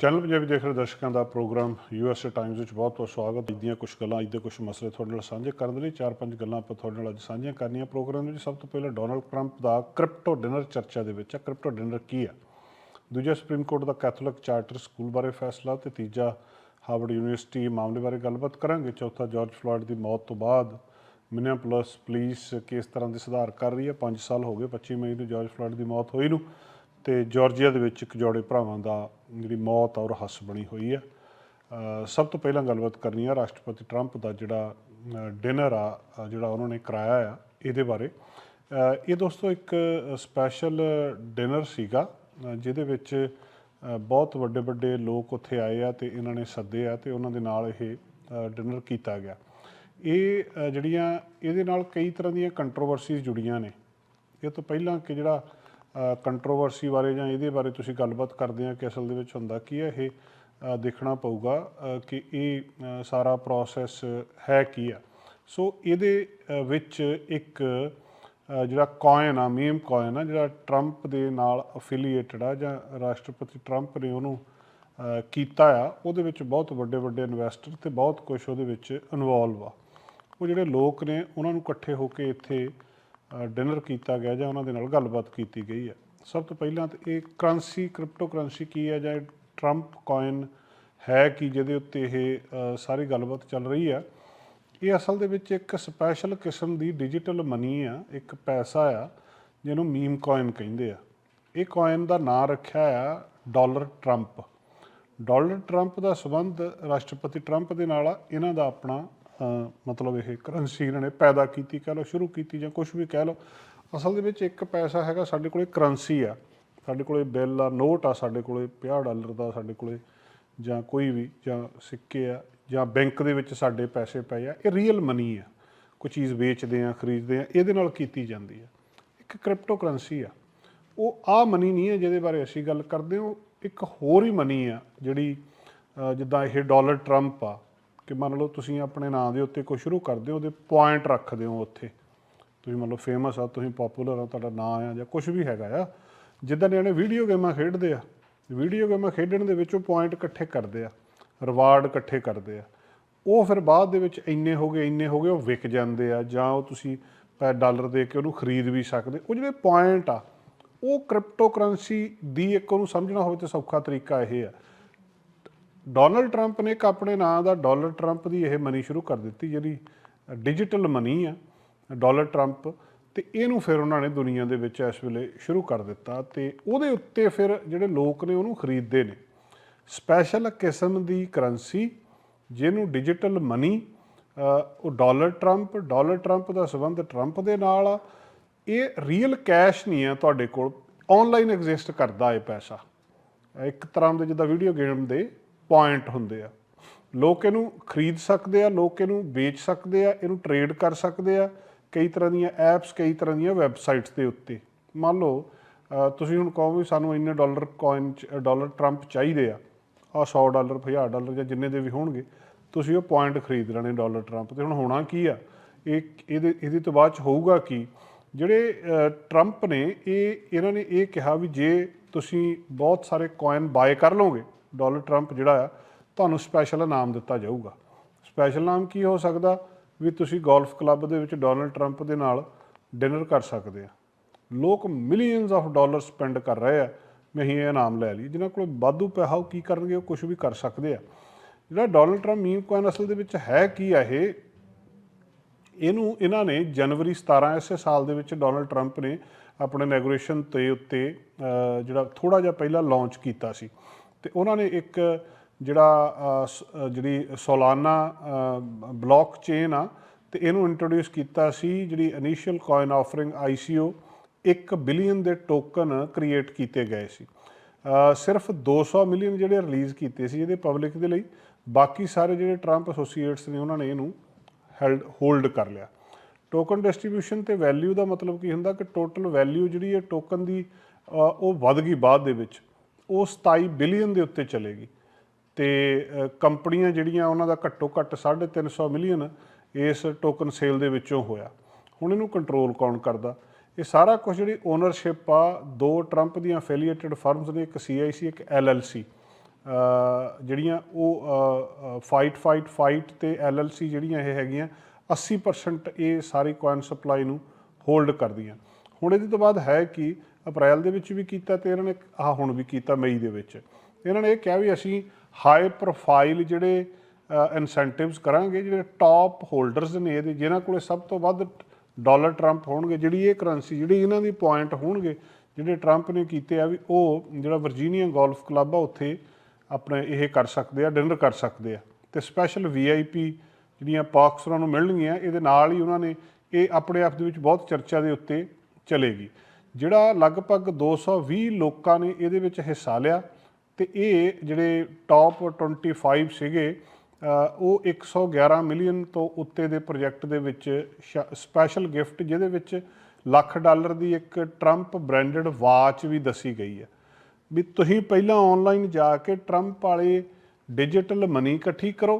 Channel Punjabi ਦੇਖ ਰਹੇ ਦਰਸ਼ਕਾਂ ਦਾ ਪ੍ਰੋਗਰਾਮ ਯੂਐਸਏ ਟਾਈਮਜ਼ ਵਿੱਚ। ਬਹੁਤ ਬਹੁਤ ਸਵਾਗਤ। ਅੱਜ ਦੀਆਂ ਕੁਝ ਗੱਲਾਂ, ਅੱਜ ਦੇ ਕੁਝ ਮਸਲੇ ਤੁਹਾਡੇ ਨਾਲ ਸਾਂਝੇ ਕਰਨ ਦੇ ਲਈ ਚਾਰ ਪੰਜ ਗੱਲਾਂ ਆਪਾਂ ਤੁਹਾਡੇ ਨਾਲ ਅੱਜ ਸਾਂਝੀਆਂ ਕਰਨੀਆਂ ਪ੍ਰੋਗਰਾਮ ਵਿੱਚ। ਸਭ ਤੋਂ ਪਹਿਲਾਂ ਡੋਨਲਡ ਟਰੰਪ ਦਾ ਕ੍ਰਿਪਟੋ ਡਿਨਰ ਚਰਚਾ ਦੇ ਵਿੱਚ ਹੈ ਕ੍ਰਿਪਟੋ ਡਿਨਰ ਕੀ ਹੈ ਦੂਜਾ ਸੁਪਰੀਮ ਕੋਰਟ ਦਾ ਕੈਥੋਲਿਕ ਚਾਰਟਰ ਸਕੂਲ ਬਾਰੇ ਫੈਸਲਾ ਤੇ ਤੀਜਾ ਹਾਰਵਰਡ ਯੂਨੀਵਰਸਿਟੀ ਮਾਮਲੇ ਬਾਰੇ ਗੱਲਬਾਤ ਕਰਾਂਗੇ। ਚੌਥਾ ਜਾਰਜ ਫਲੋਇਡ ਦੀ ਮੌਤ ਤੋਂ ਬਾਅਦ ਮਿਨੀਆਪੋਲਿਸ ਪੁਲਿਸ ਕਿਸ ਤਰ੍ਹਾਂ ਦੇ ਸੁਧਾਰ ਕਰ ਰਹੀ ਹੈ 5 ਸਾਲ ਹੋ ਗਏ 25 ਮਈ ਨੂੰ ਜਾਰਜ ਫਲੋਇਡ ਦੀ ਮੌਤ ਹੋਈ ਨੂੰ। ਤੇ ਜਾਰਜੀਆ ਦੇ ਵਿੱਚ ਇੱਕ ਜੋੜੇ ਭਰਾਵਾਂ ਦਾ ਜਿਹੜੀ ਮੌਤ ਔਰ ਹੱਸ ਬਣੀ ਹੋਈ ਹੈ ਸਭ ਤੋਂ ਪਹਿਲਾਂ ਗੱਲਬਾਤ ਕਰਨੀ ਆ ਰਾਸ਼ਟਰਪਤੀ ਟਰੰਪ ਦਾ ਜਿਹੜਾ ਡਿਨਰ ਆ ਜਿਹੜਾ ਉਹਨਾਂ ਨੇ ਕਰਾਇਆ ਆ ਇਹਦੇ ਬਾਰੇ। ਇਹ ਦੋਸਤੋ ਇੱਕ ਸਪੈਸ਼ਲ ਡਿਨਰ ਸੀਗਾ ਜਿਹਦੇ ਵਿੱਚ ਬਹੁਤ ਵੱਡੇ ਵੱਡੇ ਲੋਕ ਉੱਥੇ ਆਏ ਆ ਤੇ ਇਹਨਾਂ ਨੇ ਸੱਦੇ ਆ ਤੇ ਉਹਨਾਂ ਦੇ ਨਾਲ ਇਹ ਡਿਨਰ ਕੀਤਾ ਗਿਆ। ਇਹ ਜਿਹੜੀਆਂ, ਇਹਦੇ ਨਾਲ ਕਈ ਤਰ੍ਹਾਂ ਦੀਆਂ ਕੰਟਰੋਵਰਸੀਜ਼ ਜੁੜੀਆਂ ਨੇ। ਇਹ ਤੋਂ ਪਹਿਲਾਂ ਕਿ ਜਿਹੜਾ ਕੰਟਰੋਵਰਸੀ ਬਾਰੇ ਜਾਂ ਇਹਦੇ ਬਾਰੇ ਤੁਸੀਂ ਗੱਲਬਾਤ ਕਰਦੇ ਆ ਕਿ ਅਸਲ ਦੇ ਵਿੱਚ ਹੁੰਦਾ ਕੀ ਹੈ, ਇਹ ਦੇਖਣਾ ਪਊਗਾ ਕਿ ਇਹ ਸਾਰਾ ਪ੍ਰੋਸੈਸ ਹੈ ਕੀ ਆ। ਸੋ ਇਹਦੇ ਵਿੱਚ ਇੱਕ ਜਿਹੜਾ ਕੋਇਨ ਆ ਮੀਮ ਕੋਇਨ ਆ, ਜਿਹੜਾ ਟਰੰਪ ਦੇ ਨਾਲ ਅਫੀਲੀਏਟਡ ਆ, ਜਾਂ ਰਾਸ਼ਟਰਪਤੀ ਟਰੰਪ ਨੇ ਉਹਨੂੰ ਕੀਤਾ ਆ, ਉਹਦੇ ਵਿੱਚ ਬਹੁਤ ਵੱਡੇ ਵੱਡੇ ਇਨਵੈਸਟਰ ਤੇ ਬਹੁਤ ਕੁਝ ਉਹਦੇ ਵਿੱਚ ਇਨਵੋਲਵ ਆ। ਉਹ ਜਿਹੜੇ ਲੋਕ ਨੇ, ਉਹਨਾਂ ਨੂੰ ਇਕੱਠੇ ਹੋ ਕੇ ਇੱਥੇ ਡਿਨਰ ਕੀਤਾ ਗਿਆ ਜਾਂ ਉਹਨਾਂ ਦੇ ਨਾਲ ਗੱਲਬਾਤ ਕੀਤੀ ਗਈ ਹੈ। ਸਭ ਤੋਂ ਪਹਿਲਾਂ ਤਾਂ ਇਹ ਕਰੰਸੀ ਕ੍ਰਿਪਟੋ ਕਰੰਸੀ ਕੀ ਹੈ ਜਾਂ ਟਰੰਪ ਕਾਇਨ ਹੈ ਕਿ ਜਿਹਦੇ ਉੱਤੇ ਇਹ ਸਾਰੀ ਗੱਲਬਾਤ ਚੱਲ ਰਹੀ ਆ ਇਹ ਅਸਲ ਦੇ ਵਿੱਚ ਇੱਕ ਸਪੈਸ਼ਲ ਕਿਸਮ ਦੀ ਡਿਜੀਟਲ ਮਨੀ ਆ, ਇੱਕ ਪੈਸਾ ਆ, ਜਿਹਨੂੰ ਮੀਮ ਕਾਇਨ ਕਹਿੰਦੇ ਆ। ਇਹ ਕਾਇਨ ਦਾ ਨਾਂ ਰੱਖਿਆ ਆ ਡਾਲਰ ਟਰੰਪ ਡਾਲਰ ਟਰੰਪ ਦਾ ਸਬੰਧ ਰਾਸ਼ਟਰਪਤੀ ਟਰੰਪ ਦੇ ਨਾਲ ਆ, ਇਹਨਾਂ ਦਾ ਆਪਣਾ ਮਤਲਬ ਇਹ ਕਰੰਸੀ ਇਹਨਾਂ ਨੇ ਪੈਦਾ ਕੀਤੀ, ਕਹਿ ਲਓ, ਸ਼ੁਰੂ ਕੀਤੀ ਜਾਂ ਕੁਝ ਵੀ ਕਹਿ ਲਓ। ਅਸਲ ਦੇ ਵਿੱਚ ਇੱਕ ਪੈਸਾ ਹੈਗਾ ਸਾਡੇ ਕੋਲੇ ਕਰੰਸੀ ਆ। ਸਾਡੇ ਕੋਲੇ ਬਿੱਲ ਆ, ਨੋਟ ਆ ਸਾਡੇ ਕੋਲੇ 50 ਡਾਲਰ ਦਾ ਸਾਡੇ ਕੋਲੇ, ਜਾਂ ਕੋਈ ਵੀ, ਜਾਂ ਸਿੱਕੇ ਆ, ਜਾਂ ਬੈਂਕ ਦੇ ਵਿੱਚ ਸਾਡੇ ਪੈਸੇ ਪਏ ਆ। ਇਹ ਰੀਅਲ ਮਨੀ ਆ। ਕੋਈ ਚੀਜ਼ ਵੇਚਦੇ ਆ, ਖਰੀਦਦੇ ਆ, ਇਹਦੇ ਨਾਲ ਕੀਤੀ ਜਾਂਦੀ ਆ। ਇੱਕ ਕ੍ਰਿਪਟੋ ਕਰੰਸੀ ਆ। ਉਹ ਆ ਮਨੀ ਨਹੀਂ ਹੈ ਜਿਹਦੇ ਬਾਰੇ ਅਸੀਂ ਗੱਲ ਕਰਦੇ ਹਾਂ। ਉਹ ਇੱਕ ਹੋਰ ਹੀ ਮਨੀ ਆ ਜਿਹੜੀ ਜਿੱਦਾਂ ਇਹ ਡਾਲਰ ਟਰੰਪ ਆ ਕਿ ਮੰਨ ਲਓ ਤੁਸੀਂ ਆਪਣੇ ਨਾਂ ਦੇ ਉੱਤੇ ਕੋਈ ਸ਼ੁਰੂ ਕਰਦੇ ਹੋ, ਉਹਦੇ ਪੁਆਇੰਟ ਰੱਖਦੇ ਹੋ ਉੱਥੇ। ਤੁਸੀਂ ਮੰਨ ਲਓ ਫੇਮਸ ਆ, ਤੁਸੀਂ ਪਪੂਲਰ ਆ ਤੁਹਾਡਾ ਨਾਂ ਆ ਜਾਂ ਕੁਝ ਵੀ ਹੈਗਾ ਆ। ਜਿੱਦਾਂ ਨਿਆਣੇ ਵੀਡੀਓ ਗੇਮਾਂ ਖੇਡਦੇ ਆ ਵੀਡੀਓ ਗੇਮਾਂ ਖੇਡਣ ਦੇ ਵਿੱਚ ਉਹ ਪੁਆਇੰਟ ਇਕੱਠੇ ਕਰਦੇ ਆ ਰਿਵਾਰਡ ਇਕੱਠੇ ਕਰਦੇ ਆ। ਉਹ ਫਿਰ ਬਾਅਦ ਦੇ ਵਿੱਚ ਇੰਨੇ ਹੋ ਗਏ, ਇੰਨੇ ਹੋ ਗਏ, ਉਹ ਵਿਕ ਜਾਂਦੇ ਆ ਜਾਂ ਉਹ ਤੁਸੀਂ ਡਾਲਰ ਦੇ ਕੇ ਉਹਨੂੰ ਖਰੀਦ ਵੀ ਸਕਦੇ। ਉਹ ਜਿਹੜੇ ਪੁਆਇੰਟ ਆ, ਉਹ ਕ੍ਰਿਪਟੋ ਕਰੰਸੀ ਦੀ ਇੱਕ ਉਹਨੂੰ ਸਮਝਣਾ ਹੋਵੇ ਤਾਂ ਸੌਖਾ ਤਰੀਕਾ ਇਹ ਆ। ਡੋਨਲਡ ਟਰੰਪ ਨੇ ਇੱਕ ਆਪਣੇ ਨਾਂ ਦਾ ਡਾਲਰ ਟਰੰਪ ਦੀ ਇਹ ਮਨੀ ਸ਼ੁਰੂ ਕਰ ਦਿੱਤੀ, ਜਿਹੜੀ ਡਿਜੀਟਲ ਮਨੀ ਆ ਡਾਲਰ ਟਰੰਪ, ਤੇ ਇਹਨੂੰ ਫਿਰ ਉਹਨਾਂ ਨੇ ਦੁਨੀਆ ਦੇ ਵਿੱਚ ਇਸ ਵੇਲੇ ਸ਼ੁਰੂ ਕਰ ਦਿੱਤਾ ਤੇ ਉਹਦੇ ਉੱਤੇ ਫਿਰ ਜਿਹੜੇ ਲੋਕ ਨੇ ਉਹਨੂੰ ਖਰੀਦਦੇ ਨੇ। ਸਪੈਸ਼ਲ ਕਿਸਮ ਦੀ ਕਰੰਸੀ, ਜਿਹਨੂੰ ਡਿਜੀਟਲ ਮਨੀ ਉਹ ਡਾਲਰ ਟਰੰਪ ਡਾਲਰ ਟਰੰਪ ਦਾ ਸੰਬੰਧ ਟਰੰਪ ਦੇ ਨਾਲ ਆ। ਇਹ ਰੀਅਲ ਕੈਸ਼ ਨਹੀਂ ਆ ਤੁਹਾਡੇ ਕੋਲ ਆਨਲਾਈਨ ਐਗਜ਼ਿਸਟ ਕਰਦਾ ਇਹ ਪੈਸਾ। ਇੱਕ ਤਰ੍ਹਾਂ ਦੇ ਜਿੱਦਾਂ ਵੀਡੀਓ ਗੇਮ ਦੇ ਪੁਆਇੰਟ ਹੁੰਦੇ ਆ। ਲੋਕ ਇਹਨੂੰ ਖਰੀਦ ਸਕਦੇ ਆ, ਲੋਕ ਇਹਨੂੰ ਵੇਚ ਸਕਦੇ ਆ, ਇਹਨੂੰ ਟ੍ਰੇਡ ਕਰ ਸਕਦੇ ਆ, ਕਈ ਤਰ੍ਹਾਂ ਦੀਆਂ ਐਪਸ ਕਈ ਤਰ੍ਹਾਂ ਦੀਆਂ ਵੈਬਸਾਈਟਸ ਦੇ ਉੱਤੇ। ਮੰਨ ਲਓ ਤੁਸੀਂ ਹੁਣ ਕਹੋ ਵੀ ਸਾਨੂੰ ਇੰਨੇ ਡਾਲਰ ਕੋਇਨ ਡਾਲਰ ਟਰੰਪ ਚਾਹੀਦੇ ਆ ਆ 100 ਡਾਲਰ 1000 ਡਾਲਰ ਜਾਂ ਜਿੰਨੇ ਦੇ ਵੀ ਹੋਣਗੇ, ਤੁਸੀਂ ਉਹ ਪੁਆਇੰਟ ਖਰੀਦ ਲੈਣੇ ਡਾਲਰ ਟਰੰਪ ਤੇ। ਹੁਣ ਹੋਣਾ ਕੀ ਆ? ਇਹ ਇਹਦੇ ਇਹਦੇ ਤੋਂ ਬਾਅਦ ਚ ਹੋਊਗਾ ਕੀ? ਜਿਹੜੇ ਟਰੰਪ ਨੇ ਇਹ, ਇਹਨਾਂ ਨੇ ਇਹ ਕਿਹਾ ਵੀ ਜੇ ਤੁਸੀਂ ਬਹੁਤ ਸਾਰੇ ਕੋਇਨ ਬਾਏ ਕਰ ਲਓਗੇ ਡੋਨਲਡ ਟਰੰਪ ਜਿਹੜਾ ਆ, ਤੁਹਾਨੂੰ ਸਪੈਸ਼ਲ ਇਨਾਮ ਦਿੱਤਾ ਜਾਊਗਾ। ਸਪੈਸ਼ਲ ਨਾਮ ਕੀ ਹੋ ਸਕਦਾ? ਵੀ ਤੁਸੀਂ ਗੋਲਫ ਕਲੱਬ ਦੇ ਵਿੱਚ ਡੋਨਲਡ ਟਰੰਪ ਦੇ ਨਾਲ ਡਿਨਰ ਕਰ ਸਕਦੇ ਆ। ਲੋਕ ਮਿਲੀਅਨਸ ਆਫ ਡਾਲਰ ਸਪੈਂਡ ਕਰ ਰਹੇ ਆ। ਮੈਂ ਹੀ ਇਹ ਇਨਾਮ ਲੈ ਲਈ। ਜਿਨ੍ਹਾਂ ਕੋਲ ਵਾਧੂ ਪੈਸਾ, ਉਹ ਕੀ ਕਰਨਗੇ? ਉਹ ਕੁਝ ਵੀ ਕਰ ਸਕਦੇ ਆ। ਜਿਹੜਾ ਡੋਨਲਡ ਟਰੰਪ ਮੀਮ ਕੋਇਨ ਅਸਲ ਦੇ ਵਿੱਚ ਹੈ ਕੀ ਆ ਇਹ? ਇਹਨੂੰ ਇਹਨਾਂ ਨੇ ਜਨਵਰੀ 17 ਇਸੇ ਸਾਲ ਦੇ ਵਿੱਚ ਡੋਨਲਡ ਟਰੰਪ ਨੇ ਆਪਣੇ ਇਨੈਗੋਰੇਸ਼ਨ ਤੇ ਉੱਤੇ ਜਿਹੜਾ ਥੋੜਾ ਜਿਹਾ ਪਹਿਲਾਂ ਲਾਂਚ ਕੀਤਾ ਸੀ। ਤੇ ਉਹਨਾਂ ਨੇ ਇੱਕ ਜਿਹੜਾ ਸ- ਜਿਹੜੀ ਸੋਲਾਨਾ ਬਲੌਕ ਚੇਨ ਆ ਤੇ ਇਹਨੂੰ ਇੰਟਰੋਡਿਊਸ ਕੀਤਾ ਸੀ ਜਿਹੜੀ initial coin offering ICO 1 billion ਦੇ ਟੋਕਨ ਕ੍ਰੀਏਟ ਕੀਤੇ ਗਏ ਸੀ। ਅ, ਸਿਰਫ 200 ਮਿਲੀਅਨ ਜਿਹੜੇ ਰਿਲੀਜ਼ ਕੀਤੇ ਸੀ ਇਹਦੇ ਪਬਲਿਕ ਦੇ ਲਈ ਬਾਕੀ ਸਾਰੇ ਜਿਹੜੇ ਟਰੰਪ ਐਸੋਸੀਏਟਸ ਨੇ ਉਹਨਾਂ ਨੇ ਇਹਨੂੰ ਹੈਲਡ ਹੋਲਡ ਕਰ ਲਿਆ। ਟੋਕਨ ਡਿਸਟ੍ਰੀਬਿਊਸ਼ਨ ਤੇ ਵੈਲਿਊ ਦਾ ਮਤਲਬ ਕੀ ਹੁੰਦਾ ਕਿ ਟੋਟਲ ਵੈਲਿਊ ਜਿਹੜੀ ਹੈ ਟੋਕਨ ਦੀ ਉਹ ਵੱਧ ਗਈ ਬਾਅਦ ਦੇ ਵਿੱਚ। ਉਹ 27 ਬਿਲੀਅਨ ਦੇ ਉੱਤੇ ਚਲੇਗੀ। ਤੇ ਕੰਪਨੀਆਂ ਜਿਹੜੀਆਂ ਉਹਨਾਂ ਦਾ ਘੱਟੋ ਘੱਟ 350 ਮਿਲੀਅਨ ਇਸ ਟੋਕਨ ਸੇਲ ਦੇ ਵਿੱਚੋਂ ਹੋਇਆ। ਹੁਣ ਇਹਨੂੰ ਕੰਟਰੋਲ ਕੌਣ ਕਰਦਾ? ਇਹ ਸਾਰਾ ਕੁਝ ਜਿਹੜੀ ਓਨਰਸ਼ਿਪ ਆ ਦੋ ਟਰੰਪ ਦੀਆਂ ਐਫੀਲੀਏਟਡ ਫਰਮਸ ਨੇ ਇੱਕ CIC ਇੱਕ LLC ਅ, ਜਿਹੜੀਆਂ ਉਹ ਫਾਈਟ ਫਾਈਟ ਫਾਈਟ ਤੇ ਐਲਐਲਸੀ ਜਿਹੜੀਆਂ ਇਹ ਹੈਗੀਆਂ 80% ਇਹ ਸਾਰੀ ਕੋਇਨ ਸਪਲਾਈ ਨੂੰ ਹੋਲਡ ਕਰਦੀਆਂ। ਹੁਣ ਇਹਦੇ ਤੋਂ ਬਾਅਦ ਹੈ ਕਿ ਅਪ੍ਰੈਲ ਦੇ ਵਿੱਚ ਵੀ ਕੀਤਾ ਤੇ ਇਹਨਾਂ ਨੇ ਆਹ ਹੁਣ ਵੀ ਕੀਤਾ ਮਈ ਦੇ ਵਿੱਚ। ਇਹਨਾਂ ਨੇ ਇਹ ਕਿਹਾ ਵੀ ਅਸੀਂ ਹਾਈ ਪ੍ਰੋਫਾਈਲ ਜਿਹੜੇ ਇਨਸੈਂਟਿਵਸ ਕਰਾਂਗੇ, ਜਿਹੜੇ ਟਾਪ ਹੋਲਡਰਸ ਨੇ ਇਹਦੇ, ਜਿਨ੍ਹਾਂ ਕੋਲੇ ਸਭ ਤੋਂ ਵੱਧ ਡਾਲਰ ਟਰੰਪ ਹੋਣਗੇ, ਜਿਹੜੀ ਇਹ ਕਰੰਸੀ ਜਿਹੜੀ ਇਹਨਾਂ ਦੀ ਪੁਆਇੰਟ ਹੋਣਗੇ, ਜਿਹੜੇ ਟਰੰਪ ਨੇ ਕੀਤੇ ਆ ਵੀ ਉਹ ਜਿਹੜਾ ਵਰਜੀਨੀਆ ਗੋਲਫ ਕਲੱਬ ਆ, ਉੱਥੇ ਆਪਣੇ ਇਹ ਕਰ ਸਕਦੇ ਆ ਡਿਨਰ ਕਰ ਸਕਦੇ ਆ। ਤੇ ਸਪੈਸ਼ਲ ਵੀਆਈਪੀ ਜਿਹੜੀਆਂ ਪਾਰਕਸ ਉਹਨਾਂ ਨੂੰ ਮਿਲਣਗੀਆਂ, ਇਹਦੇ ਨਾਲ ਹੀ ਉਹਨਾਂ ਨੇ ਇਹ ਆਪਣੇ ਆਪ ਦੇ ਵਿੱਚ ਬਹੁਤ ਚਰਚਾ ਦੇ ਉੱਤੇ ਚਲੇਗੀ। ਜਿਹੜਾ ਲਗਭਗ 220 ਲੋਕਾਂ ਨੇ ਇਹਦੇ ਵਿੱਚ ਹਿੱਸਾ ਲਿਆ ਤੇ ਇਹ ਜਿਹੜੇ ਟਾਪ 25 ਸੀਗੇ ਅ, ਉਹ 111 ਮਿਲੀਅਨ ਤੋਂ ਉੱਤੇ ਦੇ ਪ੍ਰੋਜੈਕਟ ਦੇ ਵਿੱਚ ਸਪੈਸ਼ਲ ਗਿਫਟ ਜਿਹਦੇ ਵਿੱਚ ਲੱਖ ਡਾਲਰ ਦੀ ਇੱਕ ਟਰੰਪ ਬ੍ਰਾਂਡਡ ਵਾਚ ਵੀ ਦੱਸੀ ਗਈ ਹੈ। ਵੀ ਤੁਸੀਂ ਪਹਿਲਾਂ ਆਨਲਾਈਨ ਜਾ ਕੇ ਟਰੰਪ ਵਾਲੇ ਡਿਜੀਟਲ ਮਨੀ ਇਕੱਠੀ ਕਰੋ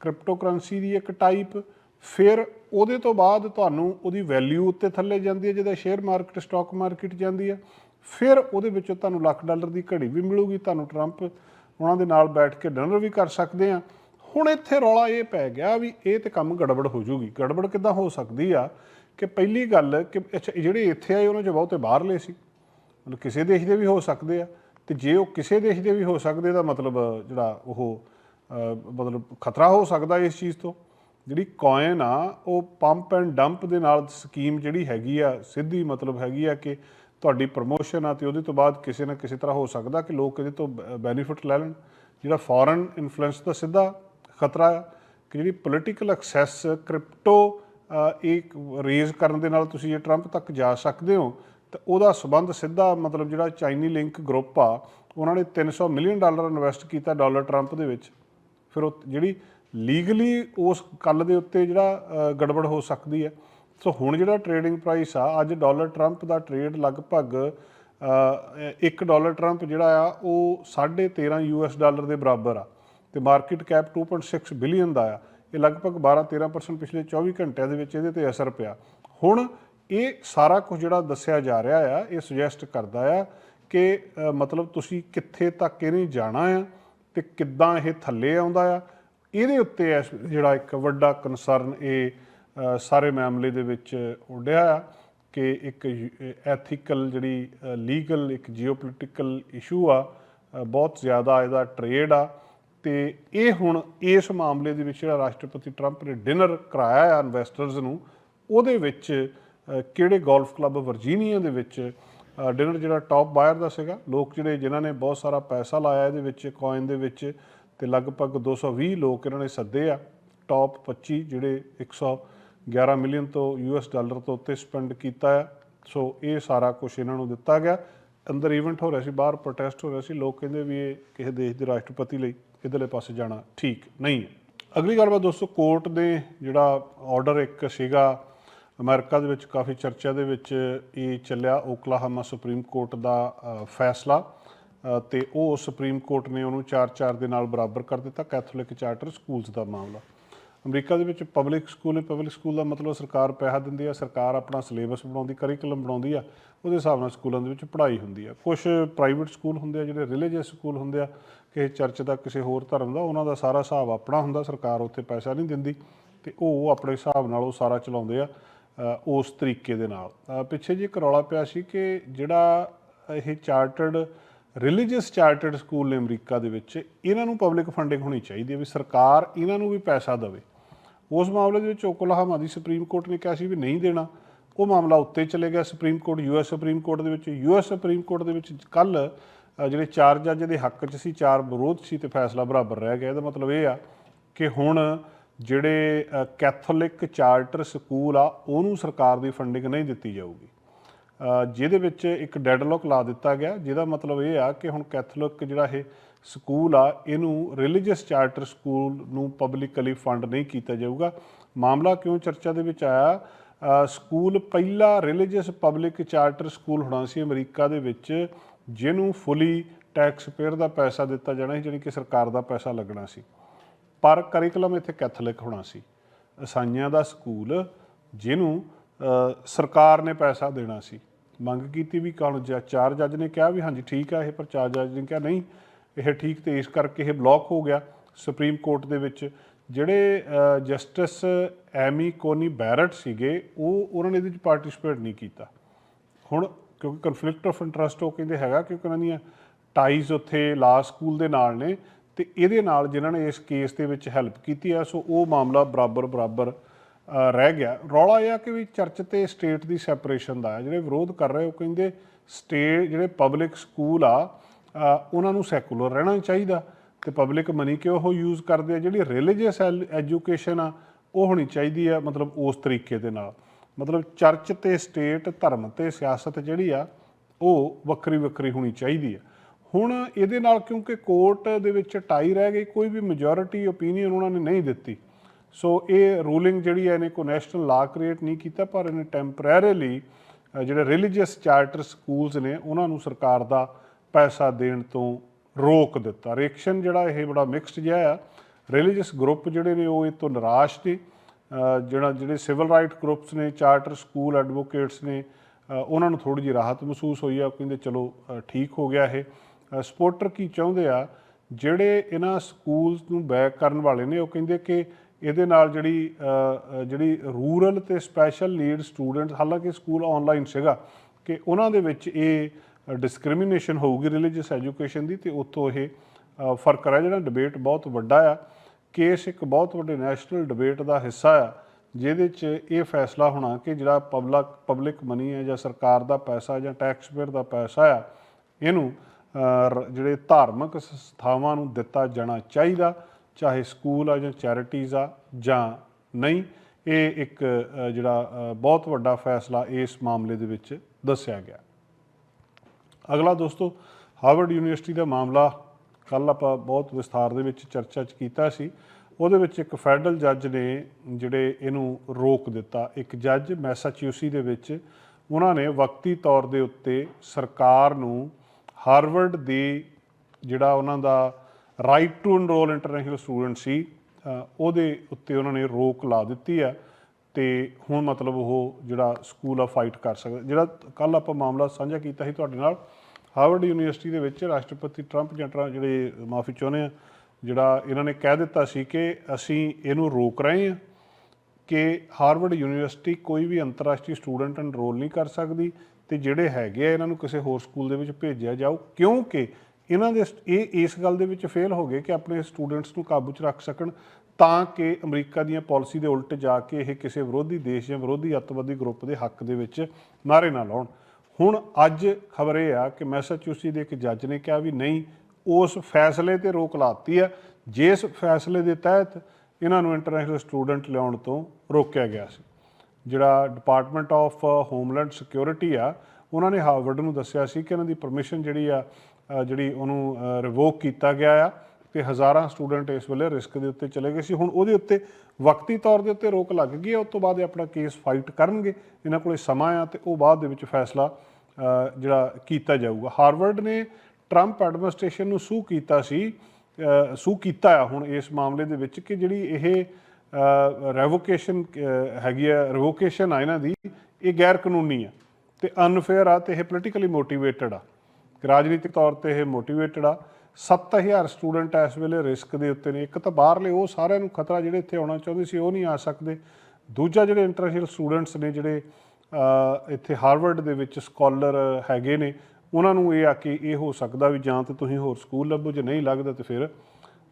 ਕ੍ਰਿਪਟੋ ਕਰੰਸੀ ਦੀ ਇੱਕ ਟਾਈਪ ਫਿਰ ਉਹਦੇ ਤੋਂ ਬਾਅਦ ਤੁਹਾਨੂੰ ਉਹਦੀ ਵੈਲਿਊ ਉੱਤੇ ਥੱਲੇ ਜਾਂਦੀ ਹੈ, ਜਿਹਦਾ ਸ਼ੇਅਰ ਮਾਰਕੀਟ ਸਟਾਕ ਮਾਰਕੀਟ ਜਾਂਦੀ ਹੈ। ਫਿਰ ਉਹਦੇ ਵਿੱਚੋਂ ਤੁਹਾਨੂੰ ਲੱਖ ਡਾਲਰ ਦੀ ਘੜੀ ਵੀ ਮਿਲੂਗੀ, ਤੁਹਾਨੂੰ ਟਰੰਪ ਉਹਨਾਂ ਦੇ ਨਾਲ ਬੈਠ ਕੇ ਡਿਨਰ ਵੀ ਕਰ ਸਕਦੇ ਆ। ਹੁਣ ਇੱਥੇ ਰੌਲਾ ਇਹ ਪੈ ਗਿਆ ਵੀ ਇਹ ਤੇ ਕੰਮ ਗੜਬੜ ਹੋ ਜੂਗੀ। ਗੜਬੜ ਕਿੱਦਾਂ ਹੋ ਸਕਦੀ ਆ ਕਿ ਪਹਿਲੀ ਗੱਲ ਕਿ ਅੱਛਾ ਜਿਹੜੇ ਇੱਥੇ ਆਏ ਉਹਨਾਂ 'ਚ ਬਹੁਤੇ ਬਾਹਰਲੇ ਸੀ। ਮਤਲਬ ਕਿਸੇ ਦੇਸ਼ ਦੇ ਵੀ ਹੋ ਸਕਦੇ ਆ ਤੇ ਜੇ ਉਹ ਕਿਸੇ ਦੇਸ਼ ਦੇ ਵੀ ਹੋ ਸਕਦੇ ਤਾਂ ਮਤਲਬ ਜਿਹੜਾ ਉਹ ਮਤਲਬ ਖਤਰਾ ਹੋ ਸਕਦਾ ਇਸ ਚੀਜ਼ ਤੋਂ। ਜਿਹੜੀ ਕੋਇਨ ਆ, ਉਹ ਪੰਪ ਐਂਡ ਡੰਪ ਦੇ ਨਾਲ ਸਕੀਮ ਜਿਹੜੀ ਹੈਗੀ ਆ, ਸਿੱਧੀ ਮਤਲਬ ਹੈਗੀ ਆ ਕਿ ਤੁਹਾਡੀ ਪ੍ਰਮੋਸ਼ਨ ਆ ਤੇ ਉਹਦੇ ਤੋਂ ਬਾਅਦ ਕਿਸੇ ਨਾ ਕਿਸੇ ਤਰ੍ਹਾਂ ਹੋ ਸਕਦਾ ਕਿ ਲੋਕ ਇਹਦੇ ਤੋਂ ਬੈਨੀਫਿਟ ਲੈ ਲੈਣ। ਜਿਹੜਾ ਫੋਰਨ ਇਨਫਲੂਐਂਸ ਦਾ ਸਿੱਧਾ ਖਤਰਾ ਆ ਕਿ ਜਿਹੜੀ ਪੋਲੀਟੀਕਲ ਐਕਸੈਸ ਕ੍ਰਿਪਟੋ ਇੱਕ ਰੇਜ਼ ਕਰਨ ਦੇ ਨਾਲ ਤੁਸੀਂ ਜੇ ਟਰੰਪ ਤੱਕ ਜਾ ਸਕਦੇ ਹੋ, ਤਾਂ ਉਹਦਾ ਸਬੰਧ ਸਿੱਧਾ ਮਤਲਬ ਜਿਹੜਾ ਚਾਈਨੀ ਲਿੰਕ ਗਰੁੱਪ ਆ, ਉਹਨਾਂ ਨੇ 300 ਮਿਲੀਅਨ ਡਾਲਰ ਇਨਵੈਸਟ ਕੀਤਾ ਡਾਲਰ ਟਰੰਪ ਦੇ ਵਿੱਚ। ਫਿਰ ਉਹ ਜਿਹੜੀ ਲੀਗਲੀ ਉਸ ਕੱਲ ਦੇ ਉੱਤੇ ਜਿਹੜਾ ਗੜਬੜ ਹੋ ਸਕਦੀ ਹੈ। ਸੋ ਹੁਣ ਜਿਹੜਾ ਟ੍ਰੇਡਿੰਗ ਪ੍ਰਾਈਸ ਆ, ਅੱਜ ਡਾਲਰ ਟਰੰਪ ਦਾ ਟ੍ਰੇਡ ਲਗਭਗ 1 ਡਾਲਰ ਟਰੰਪ ਜਿਹੜਾ ਆ, ਉਹ 13.5 ਯੂਐਸ ਡਾਲਰ ਦੇ ਬਰਾਬਰ ਆ। ਤੇ ਮਾਰਕੀਟ ਕੈਪ 2.6 ਬਿਲੀਅਨ ਦਾ ਆ। ਇਹ ਲਗਭਗ 12-13% ਪਿਛਲੇ 24 ਘੰਟਿਆਂ ਦੇ ਵਿੱਚ ਇਹਦੇ ਤੇ ਅਸਰ ਪਿਆ। ਹੁਣ ਇਹ ਸਾਰਾ ਕੁਝ ਜਿਹੜਾ ਦੱਸਿਆ ਜਾ ਰਿਹਾ ਆ, ਇਹ ਸੁਜੈਸਟ ਕਰਦਾ ਆ ਕਿ ਮਤਲਬ ਤੁਸੀਂ ਕਿੱਥੇ ਤੱਕ ਇਹਨੇ ਜਾਣਾ ਆ ਤੇ ਕਿੱਦਾਂ ਇਹ ਥੱਲੇ ਆਉਂਦਾ ਆ। ਇਹਦੇ ਉੱਤੇ ਇਸ ਜਿਹੜਾ ਇੱਕ ਵੱਡਾ ਕਨਸਰਨ ਇਹ ਸਾਰੇ ਮਾਮਲੇ ਦੇ ਵਿੱਚ ਉੱਡਿਆ ਆ ਕਿ ਇੱਕ ਐਥੀਕਲ ਜਿਹੜੀ ਲੀਗਲ ਇੱਕ ਜੀਓਪੋਲਿਟੀਕਲ ਇਸ਼ੂ ਆ ਬਹੁਤ ਜ਼ਿਆਦਾ ਇਹਦਾ ਟ੍ਰੇਡ ਆ। ਤੇ ਇਹ ਹੁਣ ਇਸ ਮਾਮਲੇ ਦੇ ਵਿੱਚ ਜਿਹੜਾ ਰਾਸ਼ਟਰਪਤੀ ਟਰੰਪ ਨੇ ਡਿਨਰ ਕਰਾਇਆ ਆ ਇਨਵੈਸਟਰਸ ਨੂੰ, ਉਹਦੇ ਵਿੱਚ ਕਿਹੜੇ ਗੋਲਫ ਕਲੱਬ ਵਰਜੀਨੀਆ ਦੇ ਵਿੱਚ ਡਿਨਰ ਜਿਹੜਾ ਟਾਪ ਬਾਇਰ ਦਾ ਸੀਗਾ, ਲੋਕ ਜਿਹੜੇ ਜਿਨ੍ਹਾਂ ਨੇ ਬਹੁਤ ਸਾਰਾ ਪੈਸਾ ਲਾਇਆ ਇਹਦੇ ਵਿੱਚ ਕੋਇਨ ਦੇ ਵਿੱਚ ਤੇ ਲਗਭਗ 220 ਲੋਕ ਇਹਨਾਂ ਨੇ ਸੱਦੇ ਆ। ਟਾਪ 25 ਜਿਹੜੇ 111 ਮਿਲੀਅਨ ਤੋਂ ਯੂਐਸ ਡਾਲਰ ਤੋਂ ਉੱਤੇ ਸਪੈਂਡ ਕੀਤਾ ਆ। ਸੋ ਇਹ ਸਾਰਾ ਕੁਝ ਇਹਨਾਂ ਨੂੰ ਦਿੱਤਾ ਗਿਆ। ਅੰਦਰ ਇਵੈਂਟ ਹੋ ਰਿਹਾ ਸੀ, ਬਾਹਰ ਪ੍ਰੋਟੈਸਟ ਹੋ ਰਿਹਾ ਸੀ। ਲੋਕ ਕਹਿੰਦੇ ਵੀ ਇਹ ਕਿਸੇ ਦੇਸ਼ ਦੇ ਰਾਸ਼ਟਰਪਤੀ ਲਈ ਇਧਰਲੇ ਪਾਸੇ ਜਾਣਾ ਠੀਕ ਨਹੀਂ ਹੈ। ਅਗਲੀ ਗੱਲ ਬਾਤ ਦੋਸਤੋ ਕੋਰਟ ਦੇ ਜਿਹੜਾ ਆਰਡਰ ਇੱਕ ਸੀਗਾ, ਅਮਰੀਕਾ ਦੇ ਵਿੱਚ ਕਾਫੀ ਚਰਚਾ ਦੇ ਵਿੱਚ ਇਹ ਚੱਲਿਆ, ਓਕਲਾਹਾਮਾ ਸੁਪਰੀਮ ਕੋਰਟ ਦਾ ਫੈਸਲਾ। ਤੇ ਉਹ ਸੁਪਰੀਮ ਕੋਰਟ ਨੇ ਉਹਨੂੰ 4-4 ਦੇ ਨਾਲ ਬਰਾਬਰ ਕਰ ਦਿੱਤਾ, ਕੈਥੋਲਿਕ ਚਾਰਟਰ ਸਕੂਲਸ ਦਾ ਮਾਮਲਾ। ਅਮਰੀਕਾ ਦੇ ਵਿੱਚ ਪਬਲਿਕ ਸਕੂਲ ਹੈ ਪਬਲਿਕ ਸਕੂਲ ਦਾ ਮਤਲਬ ਸਰਕਾਰ ਪੈਸਾ ਦਿੰਦੀ ਆ, ਸਰਕਾਰ ਆਪਣਾ ਸਿਲੇਬਸ ਬਣਾਉਂਦੀ ਕਰਿਕੂਲਮ ਬਣਾਉਂਦੀ ਆ, ਉਹਦੇ ਹਿਸਾਬ ਨਾਲ ਸਕੂਲਾਂ ਦੇ ਵਿੱਚ ਪੜ੍ਹਾਈ ਹੁੰਦੀ ਆ। ਕੁਝ ਪ੍ਰਾਈਵੇਟ ਸਕੂਲ ਹੁੰਦੇ ਆ, ਜਿਹੜੇ ਰਿਲੀਜੀਅਸ ਸਕੂਲ ਹੁੰਦੇ ਆ, ਕਿਸੇ ਚਰਚ ਦਾ, ਕਿਸੇ ਹੋਰ ਧਰਮ ਦਾ, ਉਹਨਾਂ ਦਾ ਸਾਰਾ ਹਿਸਾਬ ਆਪਣਾ ਹੁੰਦਾ, ਸਰਕਾਰ ਉੱਥੇ ਪੈਸਾ ਨਹੀਂ ਦਿੰਦੀ, ਤੇ ਉਹ ਆਪਣੇ ਹਿਸਾਬ ਨਾਲ ਉਹ ਸਾਰਾ ਚਲਾਉਂਦੇ ਆ ਉਸ ਤਰੀਕੇ ਦੇ ਨਾਲ। ਪਿੱਛੇ ਜੇ ਇੱਕ ਰੌਲਾ ਪਿਆ ਸੀ ਕਿ ਜਿਹੜਾ ਇਹ ਚਾਰਟਰਡ ਰਿਲੀਜੀਅਸ ਚਾਰਟਰਡ ਸਕੂਲ ਨੇ ਅਮਰੀਕਾ ਦੇ ਵਿੱਚ ਇਹਨਾਂ ਨੂੰ ਪਬਲਿਕ ਫੰਡਿੰਗ ਹੋਣੀ ਚਾਹੀਦੀ ਹੈ ਵੀ ਸਰਕਾਰ ਇਹਨਾਂ ਨੂੰ ਵੀ ਪੈਸਾ ਦੇਵੇ। ਉਸ ਮਾਮਲੇ ਦੇ ਵਿੱਚ ਓਕਲਾਹਾਮਾ ਦੀ ਸੁਪਰੀਮ ਕੋਰਟ ਨੇ ਕਿਹਾ ਸੀ ਵੀ ਨਹੀਂ ਦੇਣਾ। ਉਹ ਮਾਮਲਾ ਉੱਤੇ ਚਲੇ ਗਿਆ supreme court US supreme court ਦੇ ਵਿੱਚ। ਯੂਐਸ ਸੁਪਰੀਮ ਕੋਰਟ ਦੇ ਵਿੱਚ ਕੱਲ ਜਿਹੜੇ ਚਾਰ ਜੱਜ ਦੇ ਹੱਕ 'ਚ ਸੀ, ਚਾਰ ਵਿਰੋਧ ਸੀ ਤੇ ਫੈਸਲਾ ਬਰਾਬਰ ਰਹਿ ਗਿਆ। ਇਹਦਾ ਮਤਲਬ ਇਹ ਆ ਕਿ ਹੁਣ ਜਿਹੜੇ ਕੈਥੋਲਿਕ ਚਾਰਟਰ ਸਕੂਲ ਆ, ਉਹਨੂੰ ਸਰਕਾਰ ਦੀ ਫੰਡਿੰਗ ਨਹੀਂ ਦਿੱਤੀ ਜਾਊਗੀ। ਜਿਹਦੇ ਵਿੱਚ ਇੱਕ ਡੈਡਲੌਕ ਲਾ ਦਿੱਤਾ ਗਿਆ, ਜਿਹਦਾ ਮਤਲਬ ਇਹ ਆ ਕਿ ਹੁਣ ਕੈਥੋਲਿਕ ਜਿਹੜਾ ਇਹ ਸਕੂਲ ਆ, ਇਹਨੂੰ ਰਿਲੀਜੀਅਸ ਚਾਰਟਰ ਸਕੂਲ ਨੂੰ ਪਬਲਿਕਲੀ ਫੰਡ ਨਹੀਂ ਕੀਤਾ ਜਾਊਗਾ। ਮਾਮਲਾ ਕਿਉਂ ਚਰਚਾ ਦੇ ਵਿੱਚ ਆਇਆ? ਸਕੂਲ ਪਹਿਲਾ ਰਿਲੀਜੀਅਸ ਪਬਲਿਕ ਚਾਰਟਰ ਸਕੂਲ ਹੋਣਾ ਸੀ ਅਮਰੀਕਾ ਦੇ ਵਿੱਚ, ਜਿਹਨੂੰ ਫੁੱਲੀ ਟੈਕਸ ਪੇਅਰ ਦਾ ਪੈਸਾ ਦਿੱਤਾ ਜਾਣਾ ਸੀ, ਜਾਣੀ ਕਿ ਸਰਕਾਰ ਦਾ ਪੈਸਾ ਲੱਗਣਾ ਸੀ। ਪਰ ਕਰਿਕੂਲਮ ਇੱਥੇ ਕੈਥੋਲਿਕ ਹੋਣਾ ਸੀ। ਈਸਾਈਆਂ ਦਾ ਸਕੂਲ, ਜਿਹਨੂੰ ਸਰਕਾਰ ਨੇ ਪੈਸਾ ਦੇਣਾ ਸੀ। ਮੰਗ ਕੀਤੀ ਵੀ ਕਾਨੂੰਨ ਜ- ਚਾਰ ਜੱਜ ਨੇ ਕਿਹਾ ਵੀ ਹਾਂਜੀ ਠੀਕ ਆ ਇਹ, ਪਰ ਚਾਰ ਜੱਜ ਨੇ ਕਿਹਾ ਨਹੀਂ, ਇਹ ਠੀਕ ਤੇ ਇਸ ਕਰਕੇ ਇਹ ਬਲੌਕ ਹੋ ਗਿਆ ਸੁਪਰੀਮ ਕੋਰਟ ਦੇ ਵਿੱਚ। ਜਿਹੜੇ ਜਸਟਿਸ ਐਮੀ ਕੋਨੀ ਬੈਰਟ ਸੀਗੇ, ਉਹ, ਉਹਨਾਂ ਨੇ ਇਹਦੇ ਵਿੱਚ ਪਾਰਟਿਸਿਪੇਟ ਨਹੀਂ ਕੀਤਾ। ਹੁਣ ਕਿਉਂਕਿ ਕਨਫਲਿਕਟ ਆਫ ਇੰਟਰਸਟ ਉਹ ਕਹਿੰਦੇ ਹੈਗਾ, ਕਿਉਂਕਿ ਉਹਨਾਂ ਦੀਆਂ ਟਾਈਜ਼ ਉੱਥੇ ਲਾ ਸਕੂਲ ਦੇ ਨਾਲ ਨੇ ਤੇ ਇਹਦੇ ਨਾਲ ਜਿਨ੍ਹਾਂ ਨੇ ਇਸ ਕੇਸ ਦੇ ਵਿੱਚ ਹੈਲਪ ਕੀਤੀ ਆ, ਸੋ ਉਹ ਮਾਮਲਾ ਬਰਾਬਰ ਬਰਾਬਰ ਰਹਿ ਗਿਆ। ਰੌਲਾ ਇਹ ਆ ਕਿ ਵੀ ਚਰਚ ਤੇ ਸਟੇਟ ਦੀ ਸੈਪਰੇਸ਼ਨ ਦਾ ਹੈ ਜਿਹੜੇ ਵਿਰੋਧ ਕਰ ਰਹੇ ਉਹ ਕਹਿੰਦੇ ਸਟੇਟ ਜਿਹੜੇ ਪਬਲਿਕ ਸਕੂਲ ਆ ਉਹਨਾਂ ਨੂੰ ਸੈਕੂਲਰ ਰਹਿਣਾ ਚਾਹੀਦਾ ਤੇ ਪਬਲਿਕ ਮਨੀ ਕਿ ਉਹ ਯੂਜ਼ ਕਰਦੇ ਆ? ਜਿਹੜੀ ਰਿਲੀਜੀਅਸ ਐਜੂਕੇਸ਼ਨ ਆ, ਉਹ ਹੋਣੀ ਚਾਹੀਦੀ ਆ, ਮਤਲਬ ਉਸ ਤਰੀਕੇ ਦੇ ਨਾਲ। ਮਤਲਬ ਚਰਚ ਤੇ ਸਟੇਟ ਧਰਮ ਤੇ ਸਿਆਸਤ ਜਿਹੜੀ ਆ, ਉਹ ਵੱਖਰੀ ਵੱਖਰੀ ਹੋਣੀ ਚਾਹੀਦੀ ਆ। ਹੁਣ ਇਹਦੇ ਨਾਲ ਕਿਉਂਕਿ ਕੋਰਟ ਦੇ ਵਿੱਚ ਟਾਈ ਰਹਿ ਗਈ, ਕੋਈ ਵੀ ਮੈਜੋਰਿਟੀ ਓਪੀਨੀਅਨ ਉਹਨਾਂ ਨੇ ਨਹੀਂ ਦਿੱਤੀ। ਸੋ ਇਹ ਰੂਲਿੰਗ ਜਿਹੜੀ ਹੈ, ਇਹਨੇ ਕੋ ਨੈਸ਼ਨਲ ਲਾ ਕ੍ਰੀਏਟ ਨਹੀਂ ਕੀਤਾ, ਪਰ ਇਹਨੇ ਟੈਂਪਰੇਰੀਲੀ ਜਿਹੜੇ ਰਿਲੀਜੀਅਸ ਚਾਰਟਰ ਸਕੂਲਸ ਨੇ, ਉਹਨਾਂ ਨੂੰ ਸਰਕਾਰ ਦਾ ਪੈਸਾ ਦੇਣ ਤੋਂ ਰੋਕ ਦਿੱਤਾ। ਰਿਐਕਸ਼ਨ ਜਿਹੜਾ ਇਹ ਬੜਾ ਮਿਕਸਡ ਜਿਹਾ ਆ। ਰਿਲੀਜੀਅਸ ਗਰੁੱਪ ਜਿਹੜੇ ਨੇ, ਉਹ ਇਹ ਤੋਂ ਨਿਰਾਸ਼ ਨੇ। ਜਿਹੜਾ, ਜਿਹੜੇ ਸਿਵਲ ਰਾਈਟ ਗਰੁੱਪਸ ਨੇ ਚਾਰਟਰ ਸਕੂਲ ਐਡਵੋਕੇਟਸ ਨੇ ਉਹਨਾਂ ਨੂੰ ਥੋੜੀ ਜਿਹੀ ਰਾਹਤ ਮਹਿਸੂਸ ਹੋਈ ਆ। ਉਹ ਕਹਿੰਦੇ, ਚਲੋ ਠੀਕ ਹੋ ਗਿਆ ਇਹ। ਸਪੋਰਟਰ ਕੀ ਚਾਹੁੰਦੇ ਆ? ਜਿਹੜੇ ਇਹਨਾਂ ਸਕੂਲਸ ਨੂੰ ਬੈਕ ਕਰਨ ਵਾਲੇ ਨੇ, ਉਹ ਕਹਿੰਦੇ ਕਿ ਇਹਦੇ ਨਾਲ ਜਿਹੜੀ ਜਿਹੜੀ ਰੂਰਲ ਤੇ ਸਪੈਸ਼ਲ ਨੀਡ ਸਟੂਡੈਂਟ ਹਾਲਾਂਕਿ ਸਕੂਲ ਆਨਲਾਈਨ ਸੀਗਾ, ਕਿ ਉਹਨਾਂ ਦੇ ਵਿੱਚ ਇਹ ਡਿਸਕ੍ਰਿਮੀਨੇਸ਼ਨ ਹੋਊਗੀ ਰਿਲੀਜੀਅਸ ਐਜੂਕੇਸ਼ਨ ਦੀ ਤੇ ਉੱਥੋਂ ਇਹ ਫ਼ਰਕ ਰਿਹਾ। ਜਿਹੜਾ ਡਿਬੇਟ ਬਹੁਤ ਵੱਡਾ ਆ ਕੇਸ ਇੱਕ ਬਹੁਤ ਵੱਡੇ ਨੈਸ਼ਨਲ ਡਿਬੇਟ ਦਾ ਹਿੱਸਾ ਆ, ਜਿਹਦੇ 'ਚ ਇਹ ਫੈਸਲਾ ਹੋਣਾ ਕਿ ਜਿਹੜਾ ਪਬਲਿਕ ਪਬਲਿਕ ਮਨੀ ਹੈ ਜਾਂ ਸਰਕਾਰ ਦਾ ਪੈਸਾ ਜਾਂ ਟੈਕਸ ਪੇਅਰ ਦਾ ਪੈਸਾ ਆ, ਇਹਨੂੰ ਜਿਹੜੇ ਧਾਰਮਿਕ ਸੰਸਥਾਵਾਂ ਨੂੰ ਦਿੱਤਾ ਜਾਣਾ ਚਾਹੀਦਾ। ਚਾਹੇ ਸਕੂਲ ਆ ਜਾਂ ਚੈਰਿਟੀਜ਼ ਆ ਜਾਂ ਨਹੀਂ, ਇਹ ਇੱਕ ਜਿਹੜਾ ਬਹੁਤ ਵੱਡਾ ਫੈਸਲਾ ਇਸ ਮਾਮਲੇ ਦੇ ਵਿੱਚ ਦੱਸਿਆ ਗਿਆ। ਅਗਲਾ ਦੋਸਤੋ, ਹਾਰਵਰਡ ਯੂਨੀਵਰਸਿਟੀ ਦਾ ਮਾਮਲਾ ਕੱਲ ਆਪਾਂ ਬਹੁਤ ਵਿਸਥਾਰ ਦੇ ਵਿੱਚ ਚਰਚਾ ਚ ਕੀਤਾ ਸੀ। ਉਹਦੇ ਵਿੱਚ ਇੱਕ ਫੈਡਰਲ ਜੱਜ ਨੇ ਜਿਹੜੇ ਇਹਨੂੰ ਰੋਕ ਦਿੱਤਾ। ਇੱਕ ਜੱਜ ਮੈਸਾਚਿਊਸੀ ਦੇ ਵਿੱਚ ਉਹਨਾਂ ਨੇ ਵਕਤੀ ਤੌਰ ਦੇ ਉੱਤੇ ਸਰਕਾਰ ਨੂੰ ਹਾਰਵਰਡ ਦੀ ਜਿਹੜਾ ਉਹਨਾਂ ਦਾ right to enroll international student ਸੀ ਉਹਦੇ ਉੱਤੇ ਉਹਨਾਂ ਨੇ ਰੋਕ ਲਾ ਦਿੱਤੀ ਆ ਤੇ ਹੁਣ ਮਤਲਬ ਉਹ ਜਿਹੜਾ ਸਕੂਲ ਆ ਫਾਈਟ ਕਰ ਸਕਦਾ। ਜਿਹੜਾ ਕੱਲ ਆਪਾਂ ਮਾਮਲਾ ਸਾਂਝਾ ਕੀਤਾ ਸੀ ਤੁਹਾਡੇ ਨਾਲ, ਹਾਰਵਰਡ ਯੂਨੀਵਰਸਿਟੀ ਦੇ ਵਿੱਚ ਰਾਸ਼ਟਰਪਤੀ ਟਰੰਪ ਜਾਂ ਟਰੰਪ ਜਿਹੜੇ ਮਾਫੀ ਚਾਹੁੰਦੇ ਆ, ਜਿਹੜਾ ਇਹਨਾਂ ਨੇ ਕਹਿ ਦਿੱਤਾ ਸੀ ਕਿ ਅਸੀਂ ਇਹਨੂੰ ਰੋਕ ਰਹੇ ਹਾਂ ਕਿ ਹਾਰਵਰਡ ਯੂਨੀਵਰਸਿਟੀ ਕੋਈ ਵੀ ਅੰਤਰਰਾਸ਼ਟਰੀ ਸਟੂਡੈਂਟ ਐਨਰੋਲ ਨਹੀਂ ਕਰ ਸਕਦੀ ਤੇ ਜਿਹੜੇ ਹੈਗੇ ਆ, ਇਹਨਾਂ ਨੂੰ ਕਿਸੇ ਹੋਰ ਸਕੂਲ ਦੇ ਵਿੱਚ ਭੇਜਿਆ ਜਾਓ ਕਿਉਂਕਿ ਇਹਨਾਂ ਦੇ ਇਹ, ਇਸ ਗੱਲ ਦੇ ਵਿੱਚ ਫੇਲ ਹੋ ਗਏ ਕਿ ਆਪਣੇ ਸਟੂਡੈਂਟਸ ਨੂੰ ਕਾਬੂ 'ਚ ਰੱਖ ਸਕਣ ਤਾਂ ਕਿ ਅਮਰੀਕਾ ਦੀਆਂ ਪਾਲਿਸੀ ਦੇ ਉਲਟ ਜਾ ਕੇ ਇਹ ਕਿਸੇ ਵਿਰੋਧੀ ਦੇਸ਼ ਜਾਂ ਵਿਰੋਧੀ ਅੱਤਵਾਦੀ ਗਰੁੱਪ ਦੇ ਹੱਕ ਦੇ ਵਿੱਚ ਨਾਰੇ ਨਾ ਲਾਉਣ। ਹੁਣ ਅੱਜ ਖਬਰ ਇਹ ਆ ਕਿ ਮੈਸਾਚੂਸੀ ਦੇ ਇੱਕ ਜੱਜ ਨੇ ਕਿਹਾ ਵੀ ਨਹੀਂ, ਉਸ ਫੈਸਲੇ ਤੇ ਰੋਕ ਲਾਤੀ ਆ ਜਿਸ ਫੈਸਲੇ ਦੇ ਤਹਿਤ ਇਹਨਾਂ ਨੂੰ ਇੰਟਰਨੈਸ਼ਨਲ ਸਟੂਡੈਂਟ ਲਿਆਉਣ ਤੋਂ ਰੋਕਿਆ ਗਿਆ ਸੀ। ਜਿਹੜਾ ਡਿਪਾਰਟਮੈਂਟ ਆਫ ਹੋਮਲੈਂਡ ਸਿਕਿਉਰਿਟੀ ਆ ਉਹਨਾਂ ਨੇ ਹਾਰਵਰਡ ਨੂੰ ਦੱਸਿਆ ਸੀ ਕਿ ਇਹਨਾਂ ਦੀ ਪਰਮਿਸ਼ਨ ਜਿਹੜੀ ਆ ਜਿਹੜੀ ਉਹਨੂੰ ਰਿਵੋਕ ਕੀਤਾ ਗਿਆ ਆ ਤੇ ਹਜ਼ਾਰਾਂ ਸਟੂਡੈਂਟ ਇਸ ਵੇਲੇ ਰਿਸਕ ਦੇ ਉੱਤੇ ਚਲੇ ਗਏ ਸੀ। ਹੁਣ ਉਹਦੇ ਉੱਤੇ ਵਕਤੀ ਤੌਰ ਦੇ ਉੱਤੇ ਰੋਕ ਲੱਗ ਗਈ ਹੈ ਉਸ ਤੋਂ ਬਾਅਦ ਇਹ ਆਪਣਾ ਕੇਸ ਫਾਈਟ ਕਰਨਗੇ। ਇਹਨਾਂ ਕੋਲੇ ਸਮਾਂ ਆ ਤੇ ਉਹ ਬਾਅਦ ਦੇ ਵਿੱਚ ਫੈਸਲਾ ਜਿਹੜਾ ਕੀਤਾ ਜਾਊਗਾ। ਹਾਰਵਰਡ ਨੇ ਟਰੰਪ ਐਡਮਿਨਿਸਟ੍ਰੇਸ਼ਨ ਨੂੰ ਸੂ ਕੀਤਾ ਸੀ ਸੂ ਕੀਤਾ ਆ ਹੁਣ ਇਸ ਮਾਮਲੇ ਦੇ ਵਿੱਚ ਕਿ ਜਿਹੜੀ ਇਹ ਰੈਵੋਕੇਸ਼ਨ ਹੈਗੀ ਆ ਰਿਵੋਕੇਸ਼ਨ ਆ ਇਹਨਾਂ ਦੀ, ਇਹ ਗੈਰ ਕਾਨੂੰਨੀ ਆ। ਤੇ ਅਨਫੇਅਰ ਆ ਤੇ ਇਹ ਪੋਲੀਟੀਕਲੀ ਮੋਟੀਵੇਟਡ ਆ। ਰਾਜਨੀਤਿਕ ਤੌਰ ਤੇ ਇਹ ਮੋਟੀਵੇਟਡ ਆ। 7000 ਸਟੂਡੈਂਟ ਇਸ ਵੇਲੇ ਰਿਸਕ ਦੇ ਉੱਤੇ ਨੇ। ਇੱਕ ਤਾਂ ਬਾਹਰਲੇ, ਉਹ ਸਾਰਿਆਂ ਨੂੰ ਖਤਰਾ ਜਿਹੜੇ ਇੱਥੇ ਆਉਣਾ ਚਾਹੁੰਦੇ ਸੀ, ਉਹ ਨਹੀਂ ਆ ਸਕਦੇ। ਦੂਜਾ ਜਿਹੜੇ ਇੰਟਰਨੈਸ਼ਨਲ ਸਟੂਡੈਂਟਸ ਨੇ, ਜਿਹੜੇ ਇੱਥੇ ਹਾਰਵਰਡ ਦੇ ਵਿੱਚ ਸਕਾਲਰ ਹੈਗੇ ਨੇ, ਉਹਨਾਂ ਨੂੰ ਇਹ ਆ ਕਿ ਇਹ ਹੋ ਸਕਦਾ ਵੀ ਜਾਂ ਤੇ ਤੁਸੀਂ ਹੋਰ ਸਕੂਲ ਲੱਭੋ, ਜੇ ਨਹੀਂ ਲੱਗਦਾ ਤੇ ਫਿਰ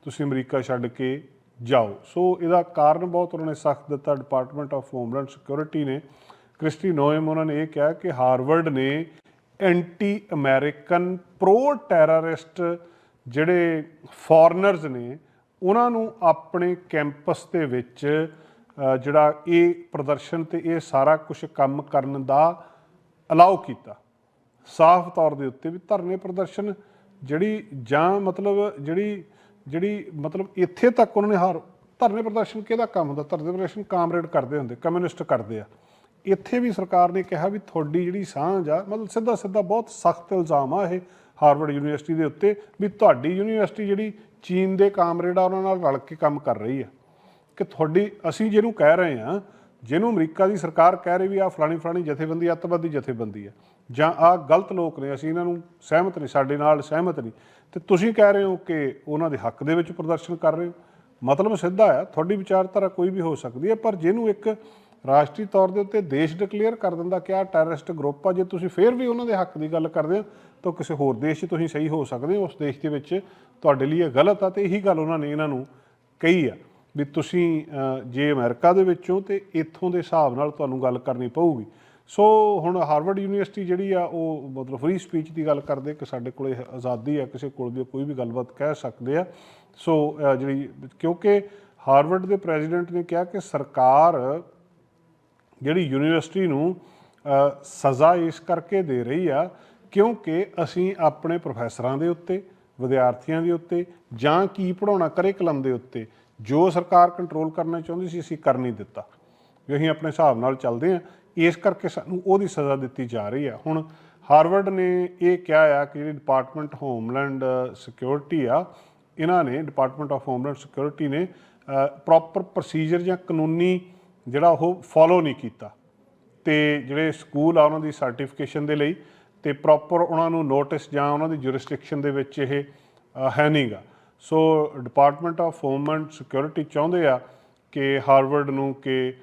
ਤੁਸੀਂ ਅਮਰੀਕਾ ਛੱਡ ਕੇ ਜਾਓ। ਸੋ ਇਹਦਾ ਕਾਰਨ ਬਹੁਤ ਉਹਨਾਂ ਨੇ ਸਖਤ ਦਿੱਤਾ। ਡਿਪਾਰਟਮੈਂਟ ਆਫ ਹੋਮਲੈਂਡ ਸਿਕਿਉਰਿਟੀ ਨੇ ਕ੍ਰਿਸਟੀ ਨੋਇਮ ਉਹਨਾਂ ਨੇ ਇਹ ਕਿਹਾ ਕਿ ਹਾਰਵਰਡ ਨੇ ਐਂਟੀ ਅਮਰੀਕਨ ਪ੍ਰੋ ਟੈਰਰਿਸਟ ਜਿਹੜੇ ਫੋਰਨਰਸ ਨੇ, ਉਹਨਾਂ ਨੂੰ ਆਪਣੇ ਕੈਂਪਸ ਦੇ ਵਿੱਚ ਜਿਹੜਾ ਇਹ ਪ੍ਰਦਰਸ਼ਨ ਤੇ ਇਹ ਸਾਰਾ ਕੁਝ ਕੰਮ ਕਰਨ ਦਾ ਅਲਾਉ ਕੀਤਾ। ਸਾਫ਼ ਤੌਰ ਦੇ ਉੱਤੇ ਵੀ ਧਰਨੇ ਪ੍ਰਦਰਸ਼ਨ, ਜਿਹੜੀ ਜਾਂ ਮਤਲਬ ਜਿਹੜੀ ਜਿਹੜੀ ਮਤਲਬ ਇੱਥੇ ਤੱਕ ਉਹਨਾਂ ਨੇ ਹਰ, ਧਰਨੇ ਪ੍ਰਦਰਸ਼ਨ ਕਿਹਦਾ ਕੰਮ ਹੁੰਦਾ? ਧਰਨੇ ਪ੍ਰਦਰਸ਼ਨ ਕਾਮਰੇਡ ਕਰਦੇ ਹੁੰਦੇ, ਕਮਿਊਨਿਸਟ ਕਰਦੇ ਆ। ਇੱਥੇ ਵੀ ਸਰਕਾਰ ਨੇ ਕਿਹਾ ਵੀ ਤੁਹਾਡੀ ਜਿਹੜੀ ਸਾਂਝ ਆ, ਮਤਲਬ ਸਿੱਧਾ ਸਿੱਧਾ ਬਹੁਤ ਸਖਤ ਇਲਜ਼ਾਮ ਆ ਇਹ ਹਾਰਵਰਡ ਯੂਨੀਵਰਸਿਟੀ ਦੇ ਉੱਤੇ ਵੀ ਤੁਹਾਡੀ ਯੂਨੀਵਰਸਿਟੀ ਜਿਹੜੀ ਚੀਨ ਦੇ ਕਾਮਰੇਡ ਆ ਉਹਨਾਂ ਨਾਲ ਰਲ ਕੇ ਕੰਮ ਕਰ ਰਹੀ ਆ। ਕਿ ਤੁਹਾਡੀ, ਅਸੀਂ ਜਿਹਨੂੰ ਕਹਿ ਰਹੇ ਹਾਂ ਜਿਹਨੂੰ ਅਮਰੀਕਾ ਦੀ ਸਰਕਾਰ ਕਹਿ ਰਹੀ ਵੀ ਆ ਫਲਾਣੀ ਫਲਾਣੀ ਜਥੇਬੰਦੀ, ਅੱਤਵਾਦੀ ਜਥੇਬੰਦੀ ਆ, ਜਾਂ ਆ ਗਲਤ ਲੋਕ ਨੇ, ਅਸੀਂ ਇਹਨਾਂ ਨੂੰ ਸਹਿਮਤ ਨਹੀਂ, ਸਾਡੇ ਨਾਲ ਸਹਿਮਤ ਨਹੀਂ, ਤੇ ਤੁਸੀਂ ਕਹਿ ਰਹੇ ਹੋ ਕਿ ਉਹਨਾਂ ਦੇ ਹੱਕ ਦੇ ਵਿੱਚ ਪ੍ਰਦਰਸ਼ਨ ਕਰ ਰਹੇ ਹੋ। ਮਤਲਬ ਸਿੱਧਾ ਆ, ਤੁਹਾਡੀ ਵਿਚਾਰਧਾਰਾ ਕੋਈ ਵੀ ਹੋ ਸਕਦੀ ਹੈ ਪਰ ਜਿਹਨੂੰ ਇੱਕ ਰਾਸ਼ਟਰੀ ਤੌਰ ਦੇ ਉੱਤੇ ਦੇਸ਼ ਡਿਕਲੇਅਰ ਕਰ ਦਿੰਦਾ ਕਿ ਆ ਟੈਰਰਿਸਟ ਗਰੁੱਪ ਆ, ਜੇ ਤੁਸੀਂ ਫੇਰ ਵੀ ਉਹਨਾਂ ਦੇ ਹੱਕ ਦੀ ਗੱਲ ਕਰਦੇ ਹੋ, ਤਾਂ ਕਿਸੇ ਹੋਰ ਦੇਸ਼ 'ਚ ਤੁਸੀਂ ਸਹੀ ਹੋ ਸਕਦੇ ਹੋ, ਉਸ ਦੇਸ਼ ਦੇ ਵਿੱਚ ਤੁਹਾਡੇ ਲਈ ਇਹ ਗਲਤ ਆ, ਤੇ ਇਹੀ ਗੱਲ ਉਹਨਾਂ ਨੇ ਇਹਨਾਂ ਨੂੰ ਕਹੀ ਆ ਵੀ ਤੁਸੀਂ ਜੇ ਅਮਰੀਕਾ ਦੇ ਵਿੱਚੋਂ ਤੇ ਇੱਥੋਂ ਦੇ ਹਿਸਾਬ ਨਾਲ ਤੁਹਾਨੂੰ ਗੱਲ ਕਰਨੀ ਪਊਗੀ। ਸੋ ਹੁਣ ਹਾਰਵਰਡ ਯੂਨੀਵਰਸਿਟੀ ਜਿਹੜੀ ਆ, ਉਹ ਮਤਲਬ ਫ੍ਰੀ ਸਪੀਚ ਦੀ ਗੱਲ ਕਰਦੇ, ਕਿ ਸਾਡੇ ਕੋਲੇ ਆਜ਼ਾਦੀ ਆ, ਕਿਸੇ ਕੋਲ ਵੀ ਕੋਈ ਵੀ ਗੱਲਬਾਤ ਕਹਿ ਸਕਦੇ ਆ। ਸੋ ਜਿਹੜੀ, ਕਿਉਂਕਿ ਹਾਰਵਰਡ ਦੇ ਪ੍ਰੈਜ਼ੀਡੈਂਟ ਨੇ ਕਿਹਾ ਕਿ ਸਰਕਾਰ ਜਿਹੜੀ ਯੂਨੀਵਰਸਿਟੀ ਨੂੰ ਸਜ਼ਾ ਇਸ ਕਰਕੇ ਦੇ ਰਹੀ ਆ ਕਿਉਂਕਿ ਅਸੀਂ ਆਪਣੇ ਪ੍ਰੋਫੈਸਰਾਂ ਦੇ ਉੱਤੇ, ਵਿਦਿਆਰਥੀਆਂ ਦੇ ਉੱਤੇ ਜਾਂ ਕੀ ਪੜਾਉਣਾ ਕਰਿਕਲਮ ਦੇ ਉੱਤੇ ਜੋ ਸਰਕਾਰ ਕੰਟਰੋਲ ਕਰਨਾ ਚਾਹੁੰਦੀ ਸੀ, ਅਸੀਂ ਕਰ ਨਹੀਂ ਦਿੱਤਾ। ਵੀ ਅਸੀਂ ਆਪਣੇ ਹਿਸਾਬ ਨਾਲ ਚੱਲਦੇ ਆ ਇਸ ਕਰਕੇ ਸਾਨੂੰ ਉਹਦੀ ਸਜ਼ਾ ਦਿੱਤੀ ਜਾ ਰਹੀ ਆ। ਹੁਣ ਹਾਰਵਰਡ ਨੇ ਇਹ ਕਿਹਾ ਆ ਕਿ ਜਿਹੜੀ ਡਿਪਾਰਟਮੈਂਟ ਹੋਮਲੈਂਡ ਸਿਕਿਉਰਿਟੀ ਆ, ਇਹਨਾਂ ਨੇ ਡਿਪਾਰਟਮੈਂਟ ਆਫ ਹੋਮਲੈਂਡ ਸਿਕਿਉਰਿਟੀ ਨੇ ਪ੍ਰੋਪਰ ਪ੍ਰੋਸੀਜਰ ਜਾਂ ਕਾਨੂੰਨੀ ਜਿਹੜਾ ਉਹ ਫੋਲੋ ਨਹੀਂ ਕੀਤਾ। ਤੇ ਜਿਹੜੇ ਸਕੂਲ ਆ ਉਹਨਾਂ ਦੀ ਸਰਟੀਫਿਕੇਸ਼ਨ ਦੇ ਲਈ ਤੇ ਪ੍ਰੋਪਰ ਉਹਨਾਂ ਨੂੰ ਨੋਟਿਸ ਜਾਂ ਉਹਨਾਂ ਦੀ ਜੁਰਿਸਡਿਕਸ਼ਨ ਦੇ ਵਿੱਚ ਇਹ ਅ, ਹੈ ਨਹੀਂਗਾ so department of homeland security ਚਾਹੁੰਦੇ ਆ ਕਿ ਹਾਰਵਰਡ ਨੂੰ ਕਿ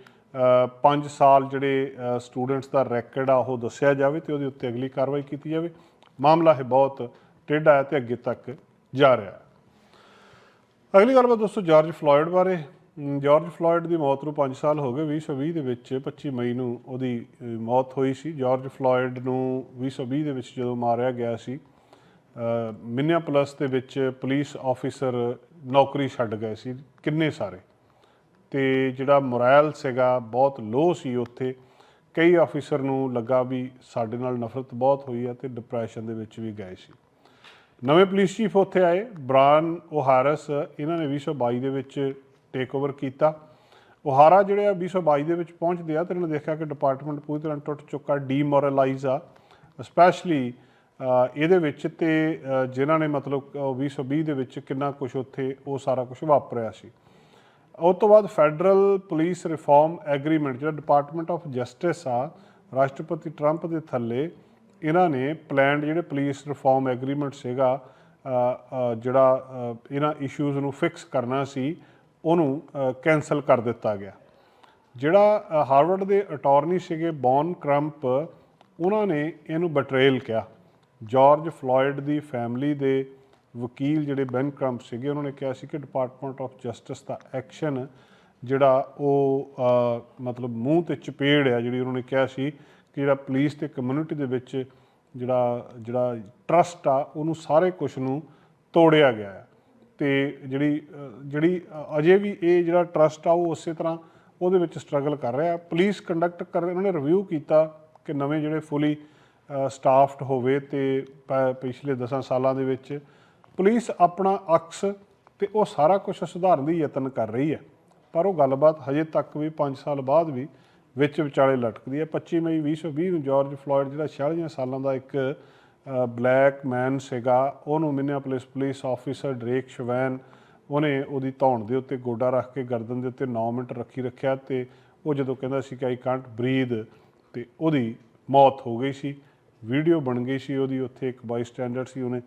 5 ਸਾਲ ਜਿਹੜੇ ਸਟੂਡੈਂਟਸ ਦਾ ਰੈਕੋਰਡ ਆ ਉਹ ਦੱਸਿਆ ਜਾਵੇ ਤੇ ਉਹਦੇ ਉੱਤੇ ਅਗਲੀ ਕਾਰਵਾਈ ਕੀਤੀ ਜਾਵੇ। ਮਾਮਲਾ ਇਹ ਬਹੁਤ ਟੇਢਾ ਹੈ ਤੇ ਅੱਗੇ ਤੱਕ ਜਾ ਰਿਹਾ। ਹੈ ਅਗਲੀ ਗੱਲਬਾਤ ਦੋਸਤੋ ਜਾਰਜ ਫਲੋਇਡ ਬਾਰੇ। ਜਾਰਜ ਫਲੋਇਡ ਦੀ ਮੌਤ ਨੂੰ 5 ਸਾਲ ਹੋ ਗਏ 2020 ਦੇ ਵਿੱਚ 25 ਮਈ ਨੂੰ ਉਹਦੀ ਮੌਤ ਹੋਈ ਸੀ। ਜਾਰਜ ਫਲੋਇਡ ਨੂੰ 2020 ਦੇ ਵਿੱਚ ਜਦੋਂ ਮਾਰਿਆ ਗਿਆ ਸੀ ਮਿਨੀਆਪੋਲਿਸ ਦੇ ਵਿੱਚ ਪੁਲਿਸ ਆਫੀਸਰ ਨੌਕਰੀ ਛੱਡ ਗਏ ਸੀ, ਕਿੰਨੇ ਸਾਰੇ। ਤੇ ਜਿਹੜਾ ਮੋਰਲ ਸੀਗਾ, ਬਹੁਤ ਲੋ ਸੀ ਉੱਥੇ। ਕਈ ਆਫੀਸਰ ਨੂੰ ਲੱਗਾ ਵੀ ਸਾਡੇ ਨਾਲ ਨਫ਼ਰਤ ਬਹੁਤ ਹੋਈ ਹੈ ਤੇ ਡਿਪਰੈਸ਼ਨ ਦੇ ਵਿੱਚ ਵੀ ਗਏ ਸੀ। ਨਵੇਂ ਪੁਲਿਸ ਚੀਫ ਉੱਥੇ ਆਏ, ਬ੍ਰਾਨ ਓਹਾਰਸ, ਇਹਨਾਂ ਨੇ 2022 ਦੇ ਵਿੱਚ ਟੇਕ ਓਵਰ ਕੀਤਾ। ਓਹਾਰਾ ਜਿਹੜੇ ਆ 2022 ਦੇ ਵਿੱਚ ਪਹੁੰਚਦੇ ਆ ਤੇ ਇਹਨਾਂ ਨੇ ਦੇਖਿਆ ਕਿ ਡਿਪਾਰਟਮੈਂਟ ਪੂਰੀ ਤਰ੍ਹਾਂ ਟੁੱਟ ਚੁੱਕਾ ਡੀਮੋਰਲਾਈਜ਼ ਆ। ਸਪੈਸ਼ਲੀ ਇਹਦੇ ਵਿੱਚ ਤੇ ਅ, ਜਿਨ੍ਹਾਂ ਨੇ ਮਤਲਬ ਅ, 2020 ਦੇ ਵਿੱਚ ਕਿੰਨਾ ਕੁਝ ਉੱਥੇ ਉਹ ਸਾਰਾ ਕੁਝ ਵਾਪਰਿਆ ਸੀ। ਉਸ ਤੋਂ ਬਾਅਦ ਫੈਡਰਲ ਪੁਲਿਸ ਰਿਫਾਰਮ ਐਗਰੀਮੈਂਟ ਜਿਹੜਾ ਡਿਪਾਰਟਮੈਂਟ ਆਫ ਜਸਟਿਸ ਆ ਰਾਸ਼ਟਰਪਤੀ ਟਰੰਪ ਦੇ ਥੱਲੇ ਇਹਨਾਂ ਨੇ ਪਲਾਨਡ ਜਿਹੜੇ ਪੁਲਿਸ ਰਿਫਾਰਮ ਐਗਰੀਮੈਂਟ ਸੀਗਾ ਜਿਹੜਾ ਇਹਨਾਂ ਇਸ਼ੂਜ਼ ਨੂੰ ਫਿਕਸ ਕਰਨਾ ਸੀ ਉਹਨੂੰ ਕੈਨਸਲ ਕਰ ਦਿੱਤਾ ਗਿਆ। ਜਿਹੜਾ ਹਾਰਵਰਡ ਦੇ ਅਟਾਰਨੀ ਸੀਗੇ ਬੌਨ ਕ੍ਰੰਪ, ਉਹਨਾਂ ਨੇ ਇਹਨੂੰ ਬਟਰੇਲ ਕਿਹਾ। ਜਾਰਜ ਫਲੋਇਡ ਦੀ ਫੈਮਿਲੀ ਦੇ ਵਕੀਲ ਜਿਹੜੇ ਬੈਨ ਕ੍ਰੰਪ ਸੀਗੇ, ਉਹਨਾਂ ਨੇ ਕਿਹਾ ਸੀ ਕਿ ਡਿਪਾਰਟਮੈਂਟ ਆਫ ਜਸਟਿਸ ਦਾ ਐਕਸ਼ਨ ਜਿਹੜਾ ਉਹ ਮਤਲਬ ਮੂੰਹ ਤੇ ਚਪੇੜ ਆ, ਜਿਹੜੀ ਉਹਨਾਂ ਨੇ ਕਿਹਾ ਸੀ ਕਿ ਜਿਹੜਾ ਪੁਲਿਸ ਤੇ ਕਮਿਊਨਿਟੀ ਦੇ ਵਿੱਚ ਜਿਹੜਾ ਜਿਹੜਾ ਟਰਸਟ ਆ, ਉਹਨੂੰ ਸਾਰੇ ਕੁਝ ਨੂੰ ਤੋੜਿਆ ਗਿਆ ਹੈ ਤੇ ਜਿਹੜੀ ਜਿਹੜੀ ਅਜੇ ਵੀ ਇਹ ਜਿਹੜਾ ਟਰਸਟ ਆ ਉਹ ਉਸੇ ਤਰ੍ਹਾਂ ਉਹਦੇ ਵਿੱਚ ਸਟਰਗਲ ਕਰ ਰਿਹਾ। ਪੁਲਿਸ ਕੰਡਕਟ ਕਰ ਉਹਨਾਂ ਨੇ ਰਿਵਿਊ ਕੀਤਾ ਕਿ ਨਵੇਂ ਜਿਹੜੇ ਫੁੱਲੀ ਸਟਾਫਡ ਹੋਵੇ ਤੇ ਪਿਛਲੇ 10 ਸਾਲਾਂ ਦੇ ਵਿੱਚ ਪੁਲਿਸ ਆਪਣਾ ਅਕਸ ਤੇ ਉਹ ਸਾਰਾ ਕੁਝ ਸੁਧਾਰਨ ਦੀ ਯਤਨ ਕਰ ਰਹੀ ਹੈ। ਪਰ ਉਹ ਗੱਲਬਾਤ ਹਜੇ ਤੱਕ ਵੀ 5 ਸਾਲ ਬਾਅਦ ਵੀ ਵਿੱਚ ਵਿਚਾਲੇ ਲਟਕਦੀ ਹੈ। 25 ਮਈ 2020 ਨੂੰ ਜਾਰਜ ਫਲੋਇਡ ਜਿਹੜਾ 46 ਸਾਲਾਂ ਦਾ ਇੱਕ ਬਲੈਕ ਮੈਨ ਸੀਗਾ, ਉਹਨੂੰ Minneapolis police officer Derek Chauvin ਉਹਨੇ ਉਹਦੀ ਧੌਣ ਦੇ ਉੱਤੇ ਗੋਡਾ ਰੱਖ ਕੇ ਗਰਦਨ ਦੇ ਉੱਤੇ 9 ਮਿੰਟ ਰੱਖੀ ਰੱਖਿਆ ਤੇ ਉਹ ਜਦੋਂ ਕਹਿੰਦਾ ਸੀ ਕਿ ਆਈ ਕਾਂਟ ਬਰੀਥ ਤੇ ਉਹਦੀ ਮੌਤ ਹੋ ਗਈ ਸੀ। ਵੀਡੀਓ ਬਣ ਗਈ ਸੀ ਉਹਦੀ, ਉੱਥੇ ਇੱਕ ਬਾਈ ਸਟੈਂਡਰਡ ਸੀ ਉਹਨੇ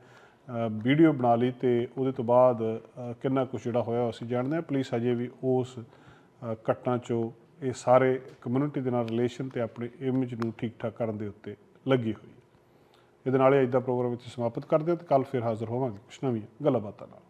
ਵੀਡੀਓ ਬਣਾ ਲਈ ਤੇ ਉਹਦੇ ਤੋਂ ਬਾਅਦ ਕਿੰਨਾ ਕੁਝ ਜਿਹੜਾ ਹੋਇਆ ਅਸੀਂ ਜਾਣਦੇ ਹਾਂ। ਪੁਲਿਸ ਅਜੇ ਵੀ ਉਸ ਘਟਨਾ ਚੋਂ ਇਹ ਸਾਰੇ ਕਮਿਊਨਿਟੀ ਦੇ ਨਾਲ ਰਿਲੇਸ਼ਨ ਤੇ ਆਪਣੇ ਇਮੇਜ ਨੂੰ ਠੀਕ ਠਾਕ ਕਰਨ ਦੇ ਉੱਤੇ ਲੱਗੀ ਹੋਈ ਇਹਦੇ ਨਾਲ ਹੀ ਅੱਜ ਦਾ ਪ੍ਰੋਗਰਾਮ ਵਿੱਚ ਸਮਾਪਤ ਕਰਦੇ ਹਾਂ ਤੇ ਕੱਲ ਫਿਰ ਹਾਜ਼ਰ ਹੋਵਾਂਗੇ ਕੁਛ ਨਵੀਆਂ ਗੱਲਾਂ ਬਾਤਾਂ ਨਾਲ।